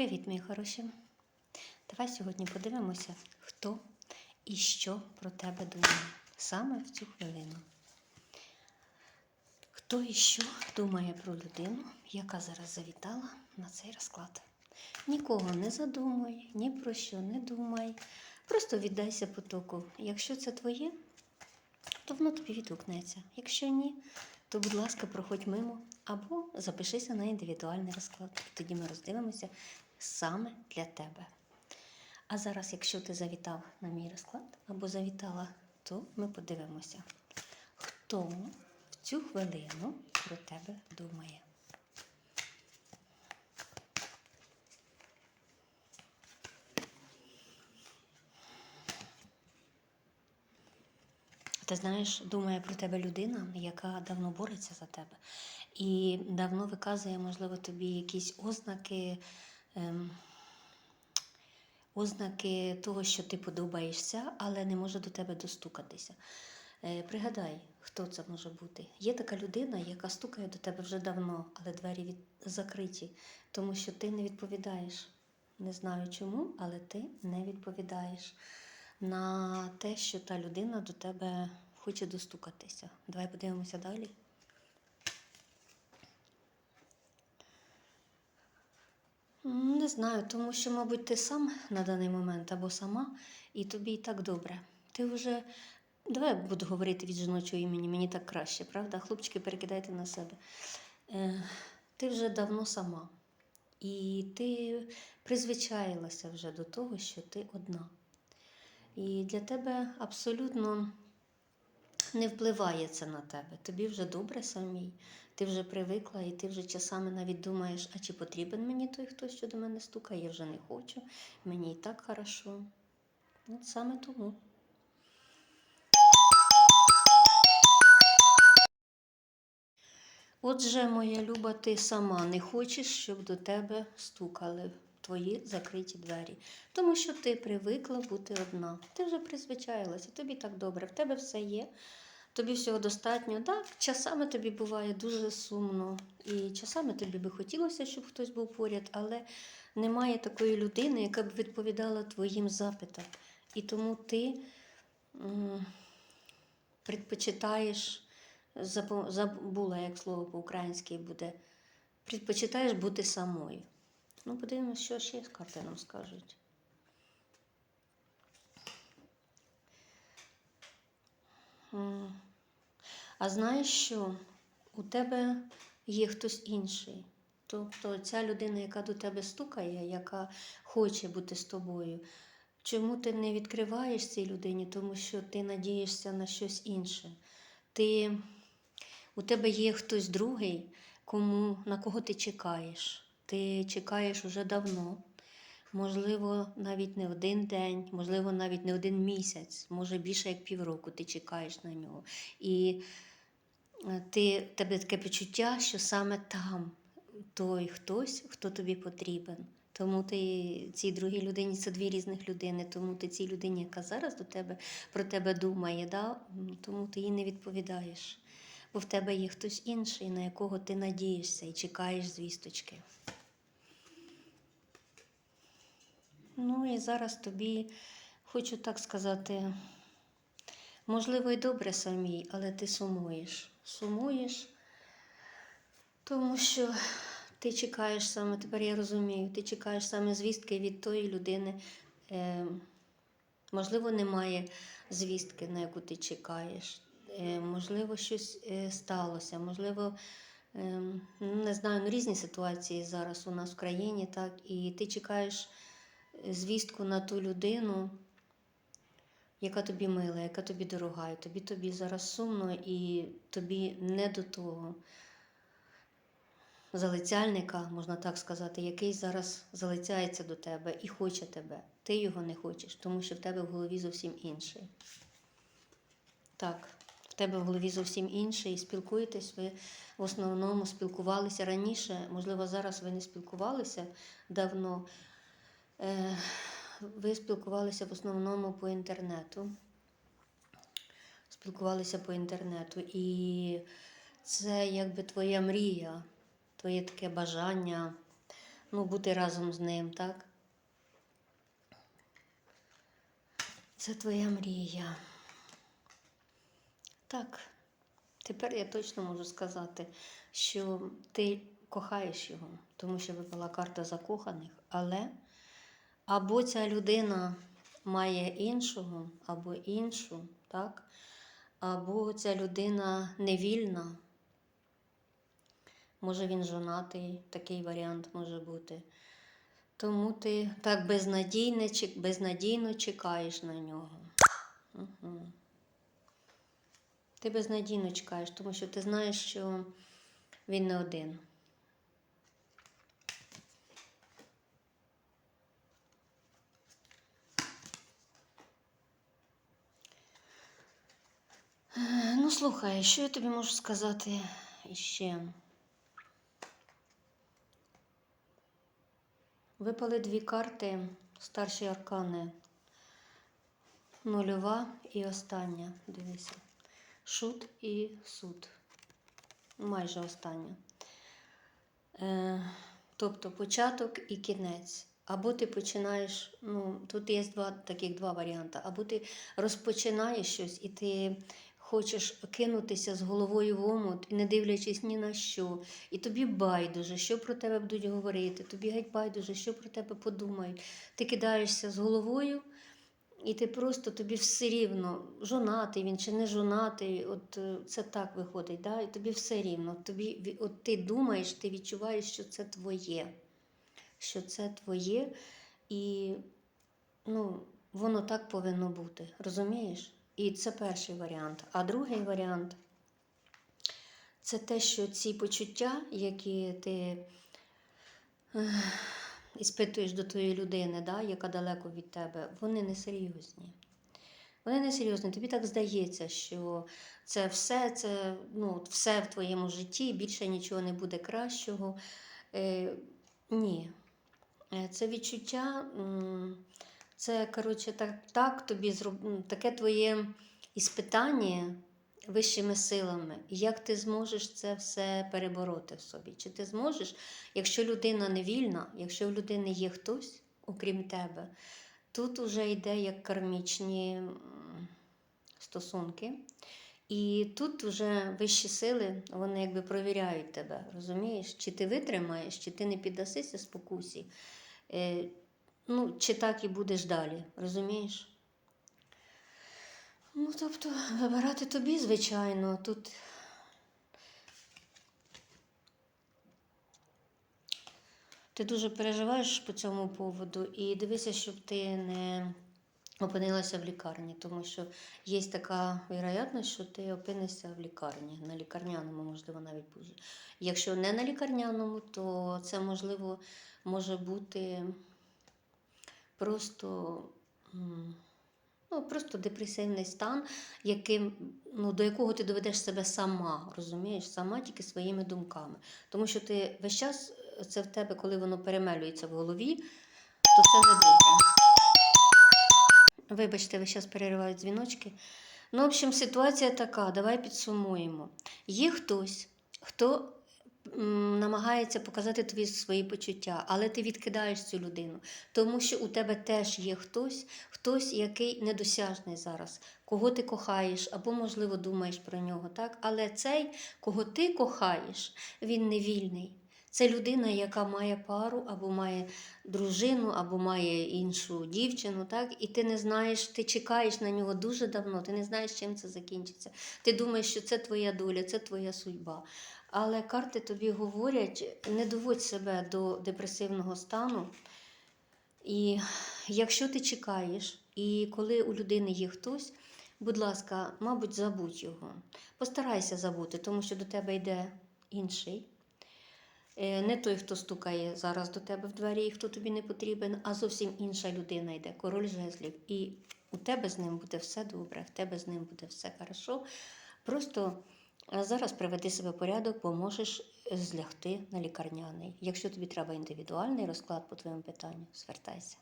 Привіт, мої хороші! Давай сьогодні подивимося, хто і що про тебе думає саме в цю хвилину. Хто і що думає про людину, яка зараз завітала на цей розклад. Нікого не задумуй, ні про що не думай. Просто віддайся потоку. Якщо це твоє, то воно тобі відгукнеться. Якщо ні, то, будь ласка, проходь мимо або запишися на індивідуальний розклад. Тоді ми роздивимося саме для тебе. А зараз, якщо ти завітав на мій розклад або завітала, то ми подивимося, хто в цю хвилину про тебе думає. Ти знаєш, думає про тебе людина, яка давно бореться за тебе, і давно виказує, можливо, тобі якісь ознаки, ознаки того, що ти подобаєшся, але не може до тебе достукатися. Е, пригадай, хто це може бути. Є така людина, яка стукає до тебе вже давно, але двері від... закриті, тому що ти не відповідаєш. Не знаю чому, але ти не відповідаєш на те, що та людина до тебе хоче достукатися. Давай подивимося далі. Не знаю, тому що, мабуть, ти сам на даний момент або сама, і тобі і так добре. Ти вже. Давай я буду говорити від жіночого імені, мені так краще, правда? Хлопчики, перекидайте на себе. Е, ти вже давно сама. І ти призвичаїлася вже до того, що ти одна. І для тебе абсолютно не впливає це на тебе. Тобі вже добре самій, ти вже привикла, і ти вже часами навіть думаєш, а чи потрібен мені той хтось, що до мене стукає, я вже не хочу, мені і так хорошо. От саме тому. Отже, моя люба, ти сама не хочеш, щоб до тебе стукали твої закриті двері. Тому що ти привикла бути одна. Ти вже призвичаїлася, тобі так добре, в тебе все є, тобі всього достатньо. Так, часами тобі буває дуже сумно, і часами тобі би хотілося, щоб хтось був поряд, але немає такої людини, яка б відповідала твоїм запитам. І тому ти предпочитаєш, забула, як слово по-українськи буде, предпочитаєш бути самою. Ну, подивимось, що ще з карти нам скажуть. А знаєш що? У тебе є хтось інший. Тобто ця людина, яка до тебе стукає, яка хоче бути з тобою. Чому ти не відкриваєш цій людині? Тому що ти надієшся на щось інше. Ти, у тебе є хтось другий, кому, на кого ти чекаєш. Ти чекаєш уже давно. Можливо, навіть не один день, можливо, навіть не один місяць, може більше як півроку ти чекаєш на нього. І е, ти, тебе таке почуття, що саме там той хтось, хто тобі потрібен. Тому ти цій другій людині це дві різних людини. Тому ти цій людині, яка зараз до тебе про тебе думає, да? тому ти їй не відповідаєш. Бо в тебе є хтось інший, на якого ти надієшся і чекаєш звісточки. Ну і зараз тобі хочу так сказати, можливо, і добре самій, але ти сумуєш. Сумуєш, тому що ти чекаєш саме, тепер я розумію, ти чекаєш саме звістки від тої людини. Е, можливо, немає звістки, на яку ти чекаєш. Е, можливо, щось е, сталося, можливо, е, ну, не знаю, ну, різні ситуації зараз у нас в країні, так, і ти чекаєш звістку на ту людину, яка тобі мила, яка тобі дорога, і тобі тобі зараз сумно, і тобі не до того залицяльника, можна так сказати, який зараз залицяється до тебе і хоче тебе. Ти його не хочеш, тому що в тебе в голові зовсім інший. Так, в тебе в голові зовсім інший, і спілкуєтесь ви в основному спілкувалися раніше, можливо, зараз ви не спілкувалися давно. Е, Ви спілкувалися в основному по інтернету. Спілкувалися по інтернету. І це якби твоя мрія, твоє таке бажання ну, бути разом з ним, так? Це твоя мрія. Так, тепер я точно можу сказати, що ти кохаєш його, тому що випала карта закоханих, але або ця людина має іншого, або іншу, так? Або ця людина невільна. Може він жонатий, такий варіант може бути. Тому ти так безнадійно, безнадійно чекаєш на нього. Угу. Ти безнадійно чекаєш, тому що ти знаєш, що він не один. Е, Ну, слухай, що я тобі можу сказати іще? Випали дві карти, старші аркани. Нульова і остання. Дивися. Шут і суд. Майже остання. Е, тобто початок і кінець. Або ти починаєш, ну, тут є два таких два варіанти. Або ти розпочинаєш щось і ти хочеш кинутися з головою в омут, не дивлячись ні на що. І тобі байдуже, що про тебе будуть говорити, тобі геть байдуже, що про тебе подумають. Ти кидаєшся з головою, і ти просто тобі все рівно, жонатий він чи не жонатий, от е, це так виходить, да? і тобі все рівно. Тобі, от ти думаєш, ти відчуваєш, що це твоє, що це твоє, і ну, воно так повинно бути, розумієш? І це перший варіант. А другий варіант це те, що ці почуття, які ти іспитуєш до тої людини, да, яка далеко від тебе, вони не серйозні. Вони не серйозні. Тобі так здається, що це все, це ну, все в твоєму житті, більше нічого не буде кращого. Е, ні. Е, Це відчуття, м, це, коротше, так, так тобі зроб... таке твоє іспитання вищими силами. Як ти зможеш це все перебороти в собі? Чи ти зможеш, якщо людина не вільна, якщо в людини є хтось, окрім тебе, тут уже йде як кармічні стосунки. І тут вже вищі сили, вони якби провіряють тебе, розумієш? Чи ти витримаєш, чи ти не піддасися спокусі, е, ну, чи так і будеш далі, розумієш? Ну, тобто, вибирати тобі, звичайно, тут. Ти дуже переживаєш по цьому поводу і дивися, щоб ти не опинилася в лікарні, тому що є така вірогідність, що ти опинишся в лікарні, на лікарняному, можливо, навіть буде. Якщо не на лікарняному, то це можливо може бути просто. Ну, просто депресивний стан, яким, ну, до якого ти доведеш себе сама, розумієш, сама тільки своїми думками. Тому що ти весь час е, це в тебе, коли воно перемелюється в голові, то це не добре. Вибачте, весь час переривають дзвіночки. Ну, в общем, ситуація така, давай підсумуємо. Є хтось, хто намагається показати тобі свої почуття, але ти відкидаєш цю людину, тому що у тебе теж є хтось, хтось, який недосяжний зараз, кого ти кохаєш, або, можливо, думаєш про нього, так? Але цей, кого ти кохаєш, він не вільний. Це людина, яка має пару, або має дружину, або має іншу дівчину, так? І ти не знаєш, ти чекаєш на нього дуже давно, ти не знаєш, чим це закінчиться. Ти думаєш, що це твоя доля, це твоя судьба. Але карти тобі говорять, не доводь себе до депресивного стану. І якщо ти чекаєш, і коли у людини є хтось, будь ласка, мабуть, забудь його. Постарайся забути, тому що до тебе йде інший. Е, Не той, хто стукає зараз до тебе в двері, і хто тобі не потрібен, а зовсім інша людина йде, король жезлів. І у тебе з ним буде все добре, в тебе з ним буде все хорошо. Просто зараз приведи себе в порядок, бо можеш злягти на лікарняний. Якщо тобі треба індивідуальний розклад по твоєму питанню, звертайся.